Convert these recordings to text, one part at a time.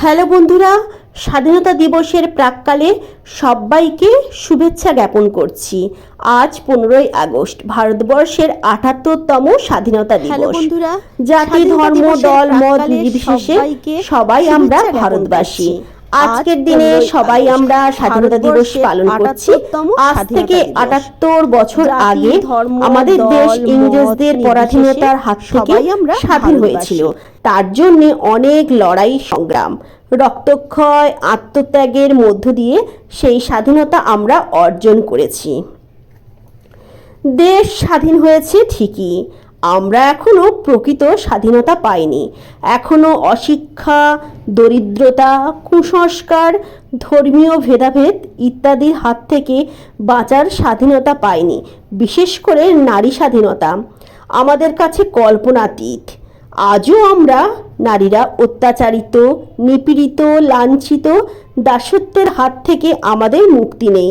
Hello বন্ধুরা স্বাধীনতা দিবসের প্রাককালে সবাইকে শুভেচ্ছা জ্ঞাপন করছি। আজ পনেরোই আগস্ট ভারতবর্ষের আটাত্তরতম স্বাধীনতা দিবস। বন্ধুরা, জাতি ধর্ম দল মত নির্বিশেষে সবাই আমরা ভারতবাসী। আজকের দিনে সবাই আমরা স্বাধীনতা দিবস পালন করছি। আজ থেকে আটাত্তর বছর আগে আমাদের দেশ ইংরেজদের পরাধীনতার হাত থেকে আমরা স্বাধীন হয়েছিল। তার জন্য অনেক লড়াই সংগ্রাম রক্তক্ষয় আত্মত্যাগের মধ্য দিয়ে সেই স্বাধীনতা আমরা অর্জন করেছি। দেশ স্বাধীন হয়েছে ঠিকই আমরা এখনও প্রকৃত স্বাধীনতা পাইনি। এখনও অশিক্ষা, দরিদ্রতা, কুসংস্কার, ধর্মীয় ভেদাভেদ ইত্যাদির হাত থেকে বাঁচার স্বাধীনতা পাইনি, বিশেষ করে নারী স্বাধীনতা। আমাদের কাছে কল্পনাতীত। আজও আমরা নারীরা অত্যাচারিত, নিপীড়িত, লাঞ্ছিত দাসত্বের হাত থেকে আমাদের মুক্তি নেই।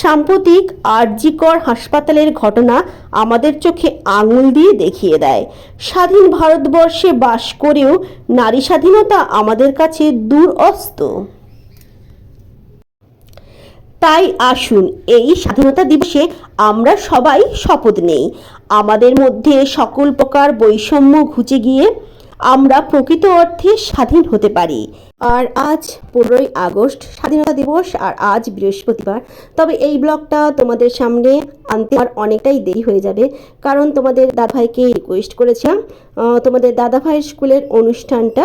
সাম্প্রতিক আরজিকর হাসপাতালের ঘটনা আমাদের চোখে আঙুল দিয়ে দেখিয়ে দেয়। স্বাধীন ভারতবর্ষে বাস করেও নারী স্বাধীনতা আমাদের কাছে দূর অস্ত তাই আসুন, এই স্বাধীনতা দিবসে আমরা সবাই শপথ নেই। আমাদের মধ্যে সকল প্রকার বৈষম্য ঘুচে গিয়ে আমরা প্রকৃত অর্থে স্বাধীন হতে পারি। আর আজ পনেরোই আগস্ট, স্বাধীনতা দিবস, আর আজ বৃহস্পতিবার। তবে এই ব্লগটা তোমাদের সামনে আনতে আর অনেকটাই দেরি হয়ে যাবে, কারণ তোমাদের দাদাভাইকে রিকোয়েস্ট করেছিলাম। তোমাদের দাদাভাইয়ের স্কুলের অনুষ্ঠানটা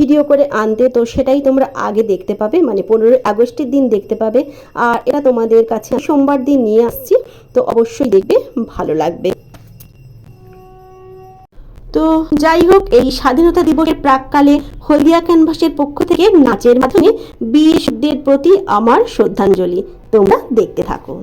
ভিডিও করে আনতে, তো সেটাই তোমরা আগে দেখতে পাবে মানে পনেরোই আগস্টের দিন দেখতে পাবে। আর এটা তোমাদের কাছে সোমবার দিন নিয়ে আসছি, তো অবশ্যই দেখবে, ভালো লাগবে। তো যাই হোক, এই স্বাধীনতা দিবসের প্রাককালে হলদিয়া ক্যানভাসের পক্ষ থেকে নাচের মাধ্যমে বিষদের প্রতি আমার শ্রদ্ধাঞ্জলি। তোমরা দেখতে থাকো।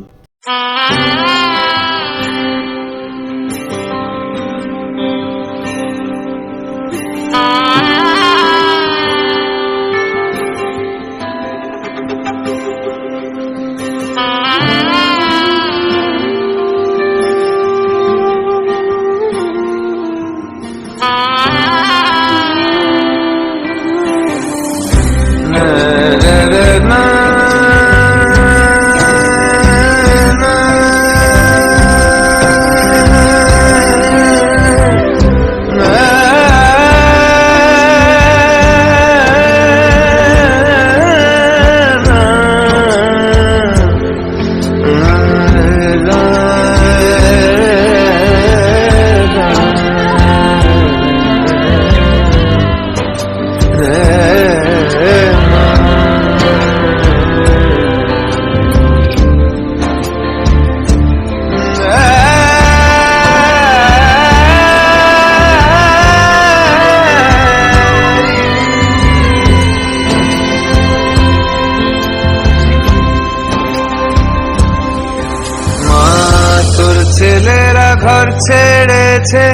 তোর ছেলেরা ঘর ছেড়েছে,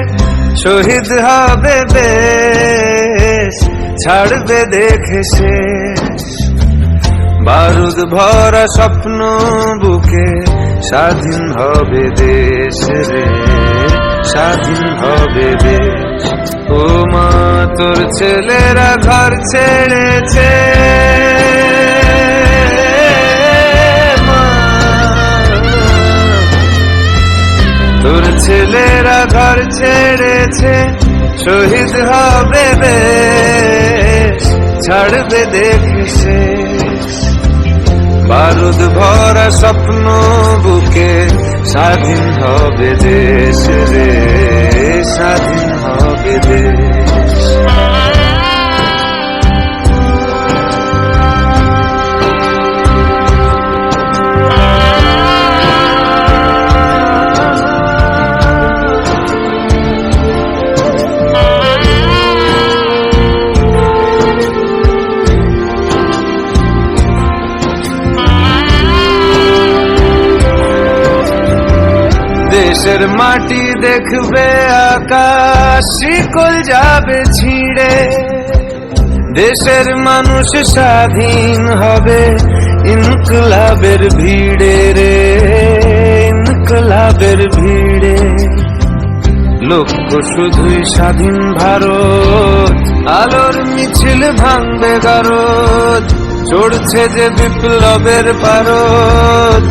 শহীদ হবে বেশ, ছাড়বে দেখে শেষ। বারুদ ভরা স্বপ্ন বুকে, স্বাধীন হবে দেশ রে, স্বাধীন হবে দেশ। ও মা, তোর ছেলেরা ঘর ছেড়েছে। ঘর ছেড়েছে, শহীদ হবে ছাড়বে দেখে শেষ। বারুদ ভরা স্বপ্ন বুকে, স্বাধীন হবে দেশ রে, স্বাধীন হবে দেশ। মাটি দেখবে আকাশ শিকল যাবে ছিঁড়ে। দেশের মানুষ স্বাধীন হবে, ইনকলাবের ভিড়ে রে, ইনকলাবের ভিড়ে। লক্ষ্য শুধুই স্বাধীন ভারত, আলোর মিছিল ভাঙবে গারদ। চড়ছে যে বিপ্লবের পারদ,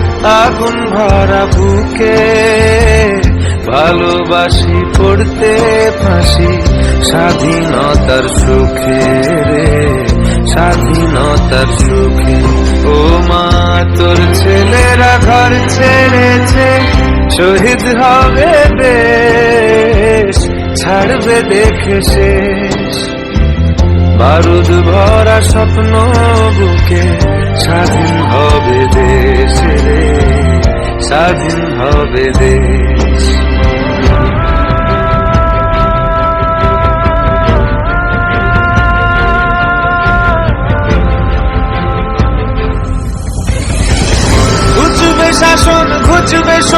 আগুন ভরা বুকে। ভালোবাসি, পড়তে ফাঁসি, স্বাধীনতার সুখে রে, স্বাধীনতার সুখে। ও মা, তোর ছেলেরা ঘর ছেড়েছে, শহীদ হবে ছাড়বে দেখে শেষ। বারুদ ভরা স্বপ্ন বুকে, স্বাধীন হবে দেশ রে, স্বাধীন হবে দেশ।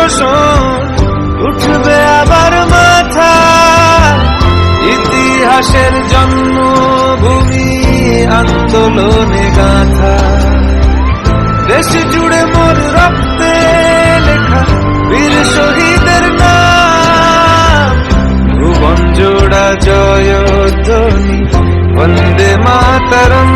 শোষণ উঠবে আবার মাথা। ইতিহাসের জন্মভূমি আন্দোলনে গাথা। দেশ জুড়ে মোর রক্তে লেখা বীর শহীদের নাম। ভুবন জোড়া জয় ধ্বনি বন্দে মাতরম।